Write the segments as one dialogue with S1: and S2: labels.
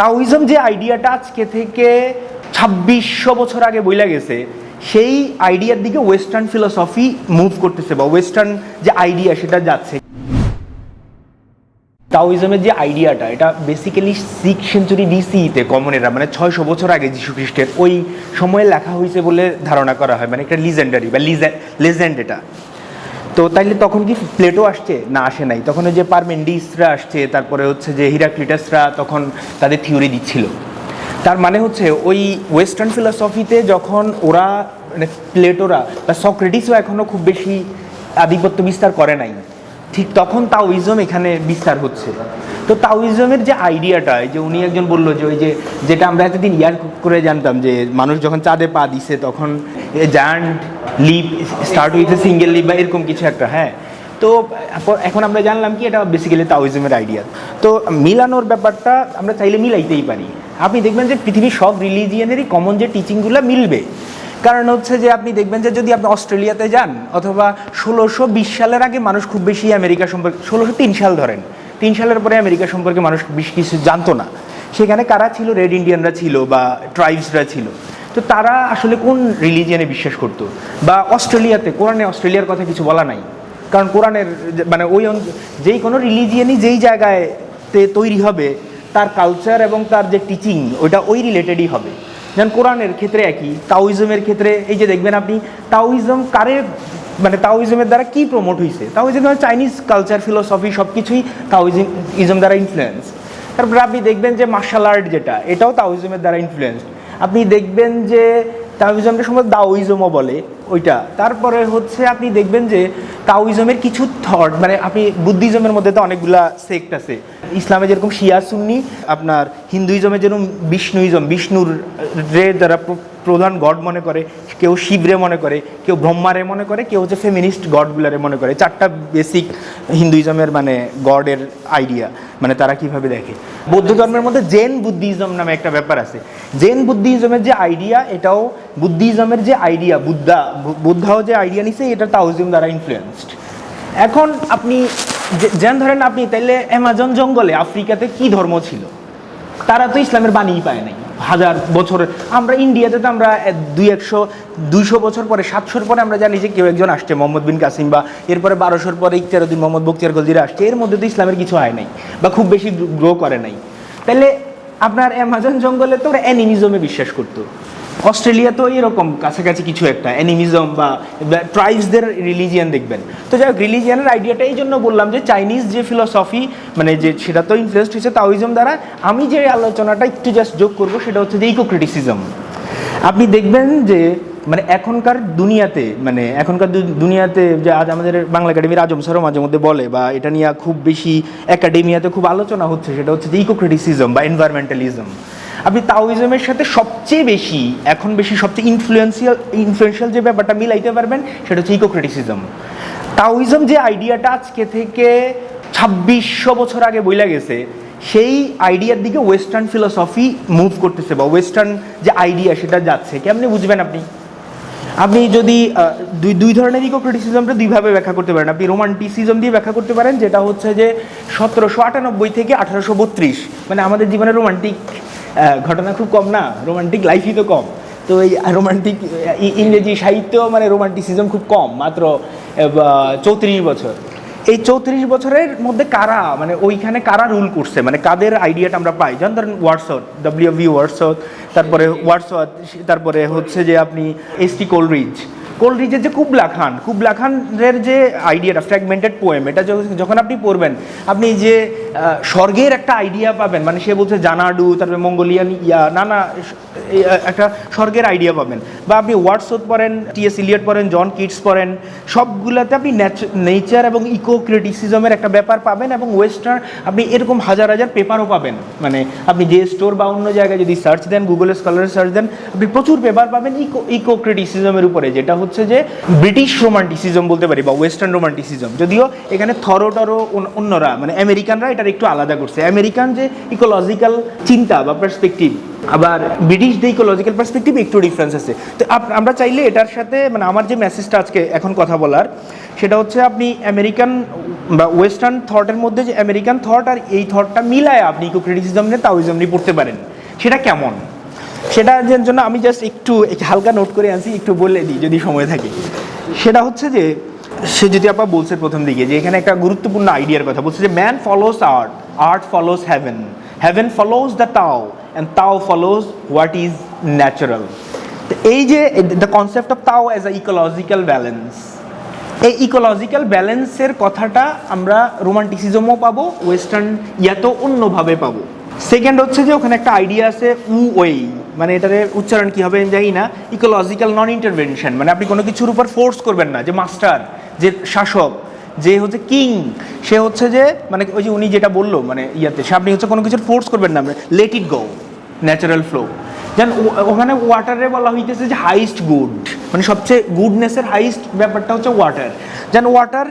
S1: তাওইজম যে আইডিয়াটা আজকে থেকে ছাব্বিশশো বছর আগে বইলা গেছে, সেই আইডিয়ার দিকে ওয়েস্টার্ন ফিলোসফি মুভ করতেছে বা ওয়েস্টার্ন যে আইডিয়া সেটা যাচ্ছে। তাওইজমের যে আইডিয়াটা, এটা বেসিক্যালি সিক্স সেঞ্চুরি ডিসিতে কমনেরা মানে ছয়শো বছর আগে যীশু খ্রিস্টের ওই সময়ে লেখা হয়েছে বলে ধারণা করা হয় মানে একটা লিজেন্ডারি বা লেজেন্ড এটা। তো তাইলে তখন কি প্লেটো আসছে? না, আসে নাই। তখন ওই যে পারমেন্ডিসরা আসছে, তারপরে হচ্ছে যে হিরাক্লিটাসরা তখন তাদের থিওরি দিচ্ছিল। তার মানে হচ্ছে ওই ওয়েস্টার্ন ফিলোসফিতে যখন ওরা মানে প্লেটোরা বা সক্রেটিসও এখনও খুব বেশি আধিপত্য বিস্তার করে নাই। ঠিক তখন তাওইজম এখানে বিস্তার হচ্ছে। তো তাওইজমের যে আইডিয়াটা যে উনি একজন বলল যে ওই যে যেটা আমরা এতদিন ইয়ার করে জানতাম যে মানুষ যখন চাঁদে পা দিছে তখন giant leap, start with single leap বা এরকম কিছু একটা হ্যাঁ। তো এখন- আমরা জানলাম কি, এটা বেসিক্যালি তাওইজমের আইডিয়া তো, মিলানোর ব্যাপারটা আমরা চাইলে মিলাইতেই পারি। আপনি দেখবেন যে পৃথিবীর সব রিলিজিয়ানেরই কমন যে টিচিংগুলো মিলবে। কারণ হচ্ছে যে, আপনি দেখবেন যে যদি আপনি অস্ট্রেলিয়াতে যান, অথবা ষোলোশো বিশ সালের আগে মানুষ খুব বেশি আমেরিকা সম্পর্কে, ষোলোশো তিন সাল ধরেন, তিন সালের পরে আমেরিকা সম্পর্কে মানুষ বেশি কিছু জানতো না। সেখানে কারা ছিল? রেড ইন্ডিয়ানরা ছিল বা ট্রাইবসরা ছিল। তো তারা আসলে কোন রিলিজিয়ানে বিশ্বাস করতো? বা অস্ট্রেলিয়াতে, কোরআনে অস্ট্রেলিয়ার কথা কিছু বলা নাই? কারণ কোরআনের মানে ওই যেই কোনো রিলিজিয়ানই যেই জায়গায় তে তৈরি হবে, তার কালচার এবং তার যে টিচিং ওইটা ওই রিলেটেডই হবে। যেমন কোরআনের ক্ষেত্রে একই তাওইজমের ক্ষেত্রে, এই যে দেখবেন আপনি তাওইজম কারে মানে তাওইজমের দ্বারা কি প্রমোট হয়েছে তাওইজম চাইনিজ কালচার ফিলোসফি সব কিছুই তাওইজম ইজম দ্বারা ইনফ্লুয়েন্স তারপরে আপনি দেখবেন যে মার্শাল আর্ট যেটা, এটাও তাওইজমের দ্বারা ইনফ্লুয়েন্সড আপনি দেখবেন যে তাওইজমটা সম্ভবত দাওইজমও বলে। ওইটা। তারপরে হচ্ছে আপনি দেখবেন যে তাওইজমের কিছু থট মানে আপনি বুদ্ধিজমের মধ্যে তো অনেকগুলা সেক্ট আছে। ইসলামে যেরকম শিয়া সুন্নি, আপনার হিন্দুইজমে যেরকম বিষ্ণুইজম, বিষ্ণুর রে দ্বারা প্রধান গড মনে করে, কেউ শিবরে মনে করে, কেউ ব্রহ্মারে মনে করে, কেউ হচ্ছে ফেমিনিস্ট গডগুলারে মনে করে। চারটা বেসিক হিন্দুইজমের মানে গডের আইডিয়া মানে তারা কীভাবে দেখে। বৌদ্ধ ধর্মের মধ্যে জেন বুদ্ধিজম নামে একটা ব্যাপার আছে। জেন বুদ্ধিজমের যে আইডিয়া এটাও বুদ্ধিজমের যে আইডিয়া বুদ্ধা বুদ্ধাও যে আইডিয়া নিছে, এটা তাওজিম দ্বারা ইনফ্লুয়েন্সড এখন আপনি যেন ধরেন আপনি তাইলে অ্যামাজন জঙ্গলে, আফ্রিকাতে কি ধর্ম ছিল? তারা তো ইসলামের বাণীই পায় নাই। হাজার বছরের, আমরা ইন্ডিয়াতে তো আমরা দুই একশো, দুইশো বছর পরে, সাতশোর পরে আমরা জানি যে কেউ একজন আসছে, মোহাম্মদ বিন কাসিম বা এরপরে বারোশোর পরে ইখতিয়ারুদ্দিন মোহাম্মদ বক্তিয়ার গলজিরা আসছে। এর মধ্যে তো ইসলামের কিছু হয় নাই বা খুব বেশি গ্রো করে নাই। তাহলে আপনার অ্যামাজন জঙ্গলে তো ওরা অ্যানিমিজমে বিশ্বাস করতো। অস্ট্রেলিয়াতেও এরকম কাছাকাছি কিছু একটা অ্যানিমিজম বা ট্রাইবসদের রিলিজিয়ান দেখবেন। তো যাই হোক রিলিজিয়ানের আইডিয়াটা এই জন্য বললাম যে চাইনিজ যে ফিলোসফি মানে যে সেটা তো ইনফ্লুয়েসড হয়েছে তাওইজম দ্বারা, আমি যে আলোচনাটা একটু জাস্ট যোগ করব সেটা হচ্ছে যে ইকো ক্রিটিসিজম আপনি দেখবেন যে মানে এখনকার দুনিয়াতে মানে এখনকার দুনিয়াতে যে আজ আমাদের বাংলা একাডেমির আজম স্যারও মাঝে মধ্যে বলে, বা এটা নিয়ে খুব বেশি একাডেমিয়াতে খুব আলোচনা হচ্ছে, সেটা হচ্ছে যে ইকো ক্রিটিসিজম বা এনভায়রনমেন্টালিজম আপনি তাওইজমের সাথে সবচেয়ে বেশি, এখন বেশি সবচেয়ে ইনফ্লুয়েন্সিয়াল ইনফ্লুয়েন্সিয়াল যে ব্যাপারটা মিলাইতে পারবেন, সেটা হচ্ছে ইকো ক্রিটিসিজম তাওইজম যে আইডিয়াটা আজকে থেকে ছাব্বিশশো বছর আগে বইলা গেছে, সেই আইডিয়ার দিকে ওয়েস্টার্ন ফিলোসফি মুভ করতেছে বা ওয়েস্টার্ন যে আইডিয়া সেটা যাচ্ছে। কেমনি বুঝবেন আপনি? আপনি যদি দুই দুই ধরনের ইকো ক্রিটিসিজমটা দুইভাবে ব্যাখ্যা করতে পারেন। আপনি রোমান্টিসিজম দিয়ে ব্যাখ্যা করতে পারেন, যেটা হচ্ছে যে সতেরোশো আটানব্বই থেকে আঠারোশো বত্রিশ মানে আমাদের জীবনে রোমান্টিক ঘটনা খুব কম না রোমান্টিক লাইফই তো কম। তো এই রোমান্টিক ইংরেজি সাহিত্য মানে রোমান্টিসিজম খুব কম, মাত্র চৌত্রিশ বছর। এই চৌত্রিশ বছরের মধ্যে কারা মানে ওইখানে কারা রুল করছে? মানে কাদের আইডিয়াটা আমরা পাই? যেমন ধরেন ওয়ার্ডসথ ডব্লিউ ভি ওয়ার্ডসথ তারপরে ওয়ার্ডসথ তারপরে হচ্ছে যে আপনি এস টি কোলরিজ কোলরিজের যে কুবলা খান, কুবলা খানের যে আইডিয়াটা ফ্র্যাগমেন্টেড পোয়েম এটা যখন আপনি পড়বেন, আপনি যে স্বর্গের একটা আইডিয়া পাবেন মানে সে বলছে জানাডু, তারপরে মঙ্গোলিয়ান ইয়া, নানা একটা স্বর্গের আইডিয়া পাবেন। বা আপনি ওয়ার্ডসথ পড়েন টিএস ইলিয়ট পড়েন জন কিটস পড়েন, সবগুলোতে আপনি নেচার এবং ইকো ক্রিটিসিজমের একটা ব্যাপার পাবেন এবং ওয়েস্টার্ন আপনি এরকম হাজার হাজার পেপারও পাবেন। মানে আপনি যে স্টোর বা অন্য জায়গায় যদি সার্চ দেন গুগলে স্কলারে সার্চ দেন, আপনি প্রচুর পেপার পাবেন ইকো ইকো ক্রিটিসিজমের উপরে, যেটা হচ্ছে যে ব্রিটিশ রোমান্টিসিজম বলতে পারি বা ওয়েস্টার্ন রোমান্টিসিজম যদিও এখানে থরো টরো অন্য- অন্যরা মানে আমেরিকানরা এটার একটু আলাদা করছে। আমেরিকান যে ইকোলজিক্যাল চিন্তা বা পার্সপেক্টিভ আবার ব্রিটিশ যে ইকোলজিক্যাল পার্সপেক্টিভ একটু ডিফারেন্স আছে। তো আমরা চাইলে এটার সাথে মানে আমার যে মেসেজটা আজকে এখন কথা বলার, সেটা হচ্ছে আপনি আমেরিকান বা ওয়েস্টার্ন থটের মধ্যে যে আমেরিকান থট আর এই থটটা মিলায় আপনি ইকো ক্রিটিসিজম নিয়ে তাওইজম নিয়ে পড়তে পারেন। সেটা কেমন? সেটা জন্য আমি জাস্ট একটু হালকা নোট করে আনছি, একটু বলে দিই যদি সময় থাকে। সেটা হচ্ছে যে, সে যদি আপনার বলছে প্রথম দিকে যে এখানে একটা গুরুত্বপূর্ণ আইডিয়ার কথা বলছে যে man follows art art follows heaven heaven follows the Tao and Tao follows what is natural এই যে the concept of Tao as a ecological balance এই ইকোলজিক্যাল ব্যালেন্সের কথাটা আমরা রোমান্টিসিজমও পাবো ওয়েস্টার্ন ইয়াতেও অন্যভাবে পাবো। সেকেন্ড হচ্ছে যে ওখানে একটা আইডিয়া আছে, উ ওই। মানে এটার উচ্চারণ কী হবে আমি জানি না। ইকোলজিক্যাল নন ইন্টারভেনশন মানে আপনি কোনো কিছুর উপর ফোর্স করবেন না। যে মাস্টার যে শাসক, যে হচ্ছে কিং সে হচ্ছে যে মানে ওই যে উনি যেটা বলল মানে ইয়াতে, সে আপনি হচ্ছে কোনো কিছুর ফোর্স করবেন না। Let it go natural flow যেন ওখানে ওয়াটারে বলা হইতেছে যে হাইস্ট গুড মানে সবচেয়ে গুডনেসের হাইস্ট ব্যাপারটা হচ্ছে ওয়াটার যেন ওয়াটার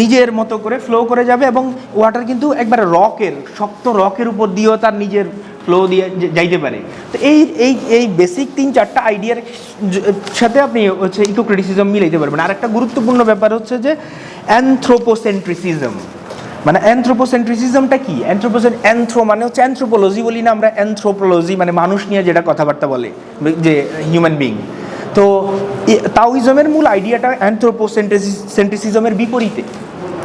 S1: নিজের মতো করে ফ্লো করে যাবে এবং ওয়াটার কিন্তু একবার রকের শক্ত রকের উপর দিয়েও তার নিজের ফ্লো দিয়ে যাইতে পারে। তো এই এই এই বেসিক তিন চারটা আইডিয়ার সাথে আপনি হচ্ছে ইকো ক্রিটিসিজম মিলাইতে পারবেন। আর একটা গুরুত্বপূর্ণ ব্যাপার হচ্ছে যে অ্যানথ্রোপোসেন্ট্রিসিজম মানে অ্যানথ্রোপোসেন্ট্রিসিজমটা কি? অ্যানথ্রোপোসেন অ্যানথ্রো মানে হচ্ছে অ্যানথ্রোপোলজি বলি না আমরা অ্যানথ্রোপোলজি মানে মানুষ নিয়ে যেটা কথাবার্তা বলে, যে হিউম্যান বিং তো তাওইজমের মূল আইডিয়াটা অ্যানথ্রোপোসেন্ট্রিসিজমের বিপরীতে।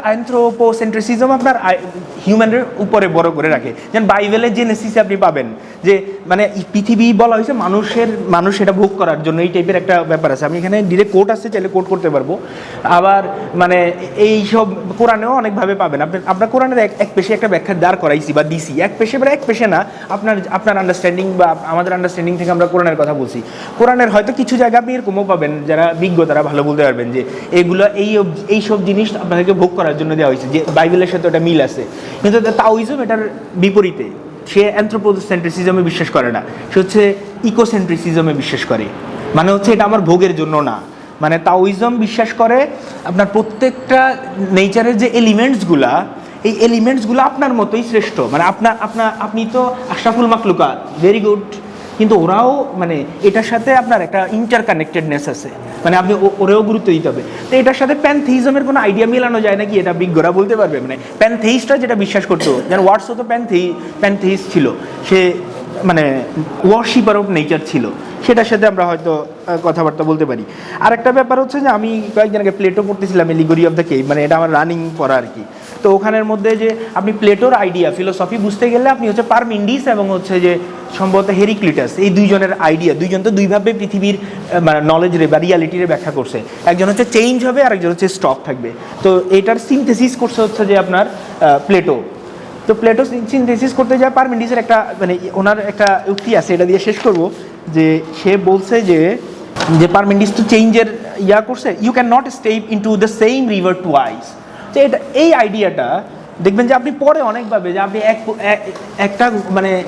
S1: অ্যান্থ্রোপোসেন্ট্রিসিজম আপনার হিউম্যানের উপরে বড় করে রাখে। যেন বাইবেলের যে জেনেসিসে আপনি পাবেন যে মানে পৃথিবী বলা হয়েছে মানুষের, মানুষ এটা ভোগ করার জন্য, এই টাইপের একটা ব্যাপার আছে। আমি এখানে ডিরেক্ট কোর্ট আছে চাইলে কোর্ট করতে পারব। আবার মানে এই সব কোরআনেও অনেকভাবে পাবেন। আপনি, আপনার কোরআনের এক এক পেশে একটা ব্যাখ্যা দাঁড় করাইছি বা দিছি। এক পেশে বা এক পেশে না, আপনার আপনার আন্ডারস্ট্যান্ডিং বা আমাদের আন্ডারস্ট্যান্ডিং থেকে আমরা কোরআনের কথা বলছি। কোরআনের হয়তো কিছু জায়গা আপনি এরকমও পাবেন, যারা বিজ্ঞ, তারা ভালো বলতে পারবেন যে, এগুলো এই এই সব জিনিস আপনাদেরকে ভোগ করার জন্য দেওয়া হয়েছে, যে বাইবেলের সাথে ওটা মিল আছে। কিন্তু তাওইজম এটার বিপরীতে, সে অ্যান্থ্রোপোসেন্ট্রিসিজমে বিশ্বাস করে না। সে হচ্ছে ইকোসেন্ট্রিসিজমে বিশ্বাস করে। মানে হচ্ছে এটা আমার ভোগের জন্য না। মানে তাওইজম বিশ্বাস করে আপনার প্রত্যেকটা নেচারের যে এলিমেন্টসগুলা এই এলিমেন্টসগুলো আপনার মতোই শ্রেষ্ঠ। মানে আপনার আপনার আপনি তো আশরাফুল মাকলুকা ভেরি গুড কিন্তু ওরাও মানে এটার সাথে আপনার একটা ইন্টার কানেক্টেডনেস আছে। মানে আপনি ওরেও গুরুত্ব দিতে হবে। তো এটার সাথে প্যানথেইজমের কোনো আইডিয়া মেলানো যায় নাকি? এটা বিজ্ঞরা বলতে পারবে। মানে প্যানথেইসটা যেটা বিশ্বাস করতো, যেন ওয়ার্ডসও তো প্যানথেই প্যানথেইস ছিল। সে মানে ওয়ার্শিপার অফ নেচার ছিল। সেটার সাথে আমরা হয়তো কথাবার্তা বলতে পারি। আর একটা ব্যাপার হচ্ছে যে আমি কয়েকদিন আগে প্লেটো পড়তেছিলাম লিগোরি অফ দ্য কেভ মানে এটা আমার রানিং করা আর কি। তো ওখানের মধ্যে যে আপনি প্লেটোর আইডিয়া ফিলোসফি বুঝতে গেলে আপনি হচ্ছে পারমিন্ডিস এবং হচ্ছে যে সম্ভবত হেরিক্লিটাস এই দুইজনের আইডিয়া দুইজন তো দুইভাবে পৃথিবীর নলেজ রে বা রিয়ালিটিরে ব্যাখ্যা করছে। একজন হচ্ছে চেঞ্জ হবে আর একজন হচ্ছে স্টপ থাকবে। তো এটার সিনথেসিস করছে হচ্ছে যে আপনার প্লেটো তো প্লেটো সিনথেসিস করতে যায় পারমিন্ডিসের একটা মানে ওনার একটা উক্তি আছে, এটা দিয়ে শেষ করব, যে সে বলছে যে যে পারমিন্ডিস তো চেঞ্জের ইয়া করছে you cannot step into the same river twice তো এটা, এই আইডিয়াটা দেখবেন যে আপনি পরে অনেক পাবে যে আপনি এক এক- একটা মানে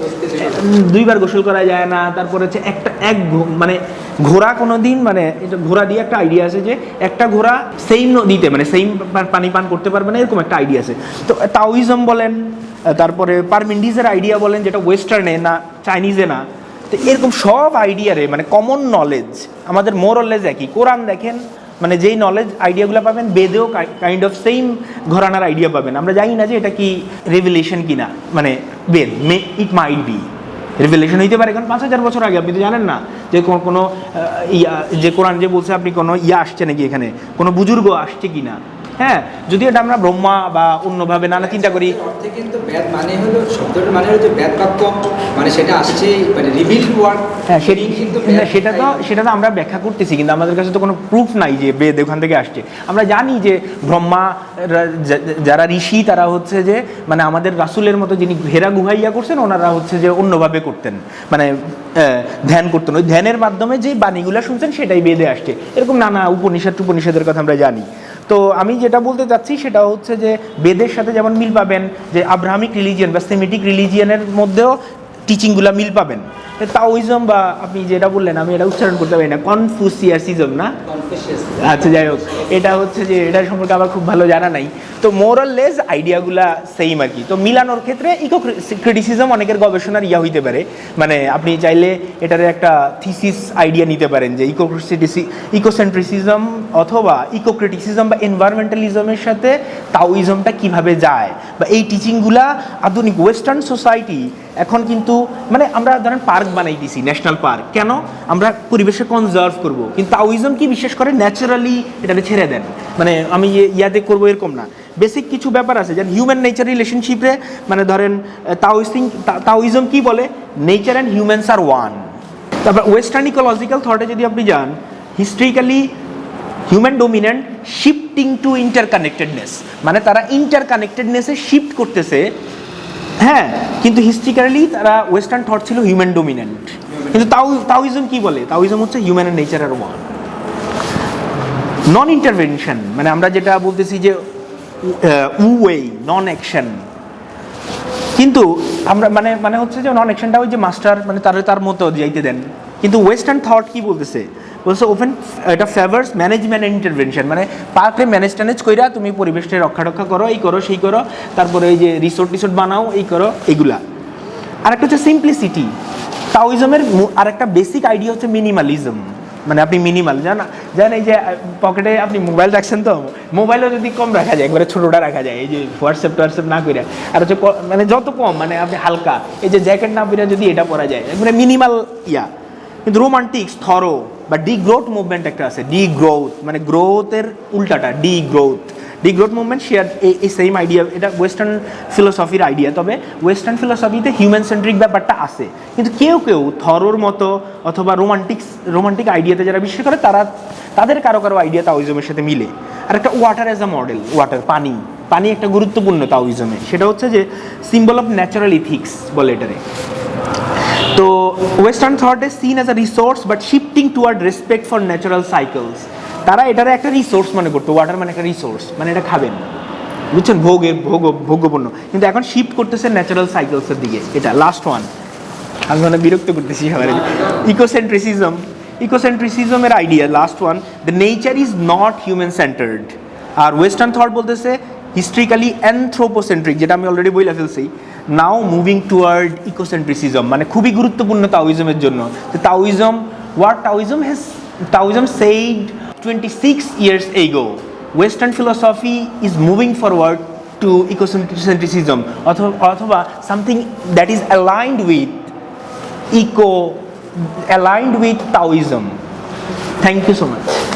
S1: দুইবার গোসল করা যায় না, তারপরে হচ্ছে একটা, এক মানে ঘোড়া কোনো দিন মানে এটা ঘোড়া দিয়ে একটা আইডিয়া আছে যে একটা ঘোড়া সেম নদীতে মানে সেম পানি পান করতে পারবে না, এরকম একটা আইডিয়া আছে। তো তাওইজম বলেন, তারপরে পারমিন্ডিজের আইডিয়া বলেন যেটা ওয়েস্টার্নে না চাইনিজে না, তো এরকম সব আইডিয়ারে মানে কমন নলেজ আমাদের মোরলেজ একই। কোরআন দেখেন মানে যেই নলেজ আইডিয়াগুলো পাবেন, বেদেও কাইন্ড অফ সেম ঘরানার আইডিয়া পাবেন। আমরা জানি না যে এটা কি রেভিলেশন কি না মানে বেদ, মে ইট মাইট বি রেভিলেশন হইতে পারে, কারণ পাঁচ হাজার বছর আগে, আপনি তো জানেন না যে কোনো ইয়া, যে কোরআন যে বলছে, আপনি কোনো ইয়া আসছে নাকি এখানে? কোনো বুজুর্গ আসছে কিনা? হ্যাঁ যদি এটা আমরা ব্রহ্মা বা অন্যভাবে নানা চিন্তা করি।
S2: কিন্তু মানে হলো মানে হলো যে বাক্য মানে সেটা আসছে মানে রিভিল ওয়ার্ড
S1: হ্যাঁ সেটি না, সেটা তো সেটা তো আমরা ব্যাখ্যা করতেছি কিন্তু আমাদের কাছে তো কোনো প্রুফ নাই যে বেদ ওখান থেকে আসছে। আমরা জানি যে ব্রহ্মা যারা ঋষি তারা হচ্ছে যে মানে আমাদের রাসুলের মতো যিনি ঘেরা গুহাইয়া করছেন ওনারা হচ্ছে যে অন্যভাবে করতেন। মানে আহ, ধ্যান করতেন। ওই ধ্যানের মাধ্যমে যে বাণীগুলো শুনছেন সেটাই বেদে আসছে। এরকম নানা উপনিষদ উপনিষদের কথা আমরা জানি। তো আমি যেটা বলতে চাচ্ছি সেটা হচ্ছে যে বেদের সাথে যেমন মিল পাবেন যে আব্রাহামিক রিলিজিয়ান বা সেমিটিক রিলিজিয়ানের মধ্যেও টিচিংগুলো মিল পাবেন। তাওইজম বা আপনি যেটা বললেন আমি এটা উচ্চারণ করতে পারি না। কনফুসিয়াসিজম না? আচ্ছা যাই হোক। এটা হচ্ছে যে এটা সম্পর্কে আমার খুব ভালো জানা নাই। তো মোরাল লেস আইডিয়াগুলা সেম আর কি। তো মিলানোর ক্ষেত্রে ইকো ক্রিটিসিজম অনেকের গবেষণার ইয়া হইতে পারে। মানে আপনি চাইলে এটার একটা থিসিস আইডিয়া নিতে পারেন যে ইকো ইকোসেন্ট্রিসিজম অথবা ইকো ক্রিটিসিজম বা এনভায়রনমেন্টালিজমের সাথে তাওইজমটা কীভাবে যায়? বা এই টিচিংগুলা আধুনিক ওয়েস্টার্ন সোসাইটি এখন কিন্তু মানে আমরা ধরেন পার্ক বানাই দিছি ন্যাশনাল পার্ক কেন? আমরা পরিবেশে কনজার্ভ করব। কিন্তু তাওইজম কি বিশেষ করে? ন্যাচারালি এটাকে ছেড়ে দেন। মানে আমি ইয়ে- ইয়াতে করব এরকম না। বেসিক কিছু ব্যাপার আছে যেন হিউম্যান নেচার রিলেশনশিপে মানে ধরেন তাওইসিং তাওইজম কি বলে? Nature and humans are one তারপর ওয়েস্টার্ন ইকোলজিক্যাল থটে যদি আপনি যান historically human dominant shifting to interconnectedness মানে তারা ইন্টারকানেক্টেডনেসে শিফট করতেছে হ্যাঁ কিন্তু হিস্ট্রিক্যালি তারা ওয়েস্টার্ন থট ছিল হিউম্যান ডোমিনেন্ট কিন্তু তাও তাওইজম কি বলে? তাওইজম হচ্ছে হিউম্যান নেচারের ওয়ান নন ইন্টারভেনশন মানে আমরা যেটা বলতেছি যে উওয়ে নন অ্যাকশন কিন্তু আমরা মানে মানে হচ্ছে যে নন অ্যাকশনটা ওই যে মাস্টার মানে তার তার মতো যাইতে দেন। কিন্তু ওয়েস্টার্ন থট কি বলতেছে? বলছে ওভেন এটা ফেভার্স ম্যানেজমেন্ট ইন্টারভেনশন মানে পার্কে ম্যানেজ ট্যানেজ কইরা তুমি পরিবেশটা রক্ষা রক্ষা করো, এই করো, সেই করো, তারপরে এই যে রিসোর্ট টিসোর্ট বানাও, এই করো এগুলা আরেকটা হচ্ছে সিম্পলিসিটি তাওইজমের আরেকটা বেসিক আইডিয়া হচ্ছে মিনিমালিজম মানে আপনি মিনিমাল জান জান এই যে পকেটে আপনি মোবাইল রাখছেন তো মোবাইলও যদি কম রাখা যায়, একবারে ছোটোটা রাখা যায়, এই যে হোয়াটসঅ্যাপ টোয়াটসঅ্যাপ না করে আর হচ্ছে মানে যত কম মানে আপনি হালকা, এই যে জ্যাকেট না পরে যদি এটা পরা যায়, একবারে মিনিমাল ইয়া। কিন্তু রোমান্টিক্স থরো বা ডি গ্রোথ মুভমেন্ট একটা আছে ডি গ্রোথ মানে গ্রোথের উল্টাটা degrowth degrowth movement share এই সেম আইডিয়া এটা ওয়েস্টার্ন ফিলোসফির আইডিয়া তবে ওয়েস্টার্ন ফিলোসফিতে হিউম্যান সেন্ট্রিক ব্যাপারটা আছে। কিন্তু কেউ কেউ থরোর মতো অথবা রোমান্টিক্স রোমান্টিক আইডিয়াতে যারা বিশ্বাস করে, তারা তাদের কারও কারও আইডিয়া তাওইজমের সাথে মিলে। আর একটা water as a model water পানি। পানি একটা গুরুত্বপূর্ণ তাওইজমে সেটা হচ্ছে যে সিম্বল অফ ন্যাচারাল ইথিক্স বলে এটারে। তো western thought is seen as a resource but shifting toward respect for natural cycles তারা এটার একটা রিসোর্স মনে করতো ওয়াটার মানে একটা রিসোর্স মানে এটা খাবেন। বুঝছেন? ভোগের, ভোগ ভোগ্যপূর্ণ কিন্তু এখন শিফট করতেছে ন্যাচারাল সাইকেলসের দিকে। এটা লাস্ট ওয়ান আমি মানে বিরক্ত করতেছি সবার। Ecocentrism ইকোসেন্ট্রিসিজমের idea last one the nature is not human centred R western thought বলতেছে হিস্ট্রিক্যালি অ্যানথ্রোপোসেন্ট্রিক যেটা আমি অলরেডি বইলা ফেলছি নাও মুভিং টুয়ার্ড ইকোসেন্ট্রিসিজম মানে খুবই গুরুত্বপূর্ণ তাওইজমের জন্য তো Taoism what Taoism has Taoism said twenty six years ago western philosophy is moving forward to ecocentrism অথবা অথবা something that is aligned with eco aligned উইথ Taoism. Thank you so much.